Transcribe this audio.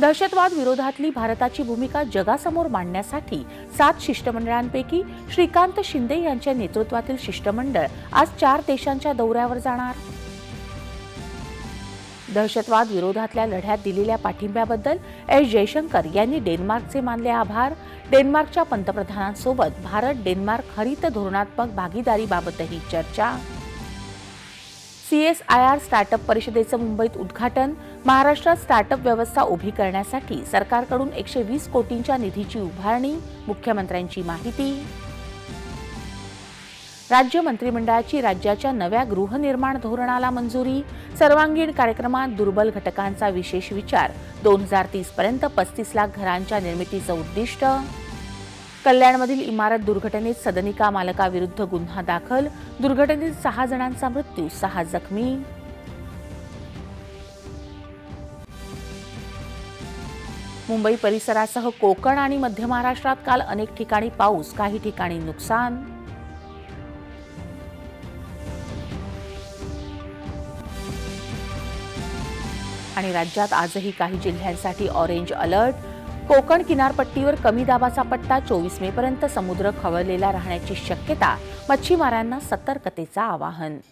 दहशतवाद विरोधातली भारताची भूमिका जगासमोर मांडण्यासाठी सात शिष्टमंडळांपैकी श्रीकांत शिंदे यांच्या नेतृत्वातील शिष्टमंडळ आज चार देशांच्या दौऱ्यावर जाणार. दहशतवाद विरोधातल्या लढ्यात दिलेल्या पाठिंब्याबद्दल एस जयशंकर यांनी डेन्मार्कचे मानले आभार. डेन्मार्कच्या पंतप्रधानांसोबत भारत डेन्मार्क हरित धोरणात्मक भागीदारीबाबतही चर्चा. C S I R startup परिषदेचं मुंबईत उद्घाटन महाराष्ट्रात स्टार्टअप व्यवस्था उभी करण्यासाठी सरकारकडून एकशे वीस कोटींच्या निधीची उभारणी मुख्यमंत्र्यांची माहिती. राज्य मंत्रिमंडळाची राज्याच्या नव्या गृहनिर्माण धोरणाला मंजुरी सर्वांगीण कार्यक्रमात दुर्बल घटकांचा विशेष विचार दोन हजार तीस पर्यंत पस्तीस लाख घरांच्या निर्मितीचं उद्दिष्ट. कल्याणमधील इमारत दुर्घटनेत सदनिका मालकाविरुद्ध गुन्हा दाखल. दुर्घटनेत सहा जणांचा मृत्यू सहा जखमी. मुंबई परिसरासह कोकण आणि मध्य महाराष्ट्रात काल अनेक ठिकाणी पाऊस काही ठिकाणी नुकसान. आणि राज्यात आजही काही जिल्ह्यांसाठी ऑरेंज अलर्ट. कोकण किनारपट्टीवर कमी दाबाचा पट्टा चोवीस मे पर्यंत समुद्र खवळलेला राहण्याची शक्यता मच्छीमारांना सतर्कतेचं आवाहन.